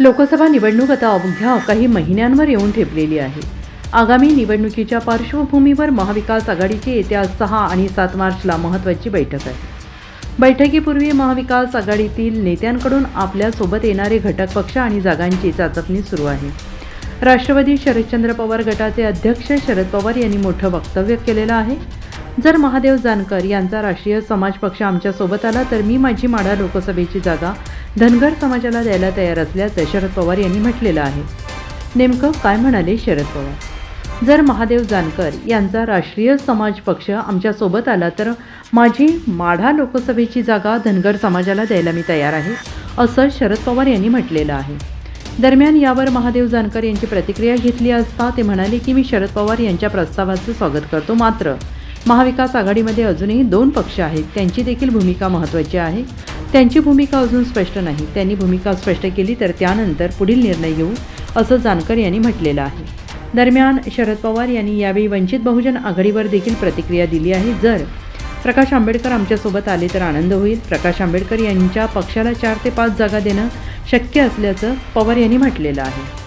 लोकसभा निवडणूक आता अवघ्या काही महिन्यांवर येऊन ठेपलेली आहे. आगामी निवडणुकीच्या पार्श्वभूमीवर महाविकास आघाडीची येत्या सहा आणि सात मार्चला महत्त्वाची बैठक आहे. बैठकीपूर्वी महाविकास आघाडीतील नेत्यांकडून आपल्यासोबत येणारे घटक पक्ष आणि जागांची चाचपणी सुरू आहे. राष्ट्रवादी शरदचंद्र पवार गटाचे अध्यक्ष शरद पवार यांनी मोठं वक्तव्य केलेलं आहे. जर महादेव जानकर यांचा राष्ट्रीय समाज पक्ष आमच्यासोबत आला तर मी माझी माढा लोकसभेची जागा धनगर समाजाला द्यायला तयार असल्याचं शरद पवार यांनी म्हटलेलं आहे. नेमकं काय म्हणाले शरद पवार? जर महादेव जानकर यांचा राष्ट्रीय समाज पक्ष आमच्यासोबत आला तर माझी माढा लोकसभेची जागा धनगर समाजाला द्यायला मी तयार आहे असं शरद पवार यांनी म्हटलेलं आहे. दरम्यान यावर महादेव जानकर यांची प्रतिक्रिया घेतली असता ते म्हणाले की मी शरद पवार यांच्या प्रस्तावाचं स्वागत करतो मात्र महाविकास आघाडीमध्ये अजूनही दोन पक्ष आहेत त्यांची देखील भूमिका महत्त्वाची आहे. त्यांची भूमिका अजून स्पष्ट नाही. त्यांनी भूमिका स्पष्ट केली तर त्यानंतर पुढील निर्णय घेऊ असं जानकर यांनी म्हटलेलं आहे. दरम्यान शरद पवार यांनी यावेळी वंचित बहुजन आघाडीवर देखील प्रतिक्रिया दिली आहे. जर प्रकाश आंबेडकर आमच्यासोबत आले तर आनंद होईल. प्रकाश आंबेडकर यांच्या पक्षाला चार ते पाच जागा देणं शक्य असल्याचं पवार यांनी म्हटलेलं आहे.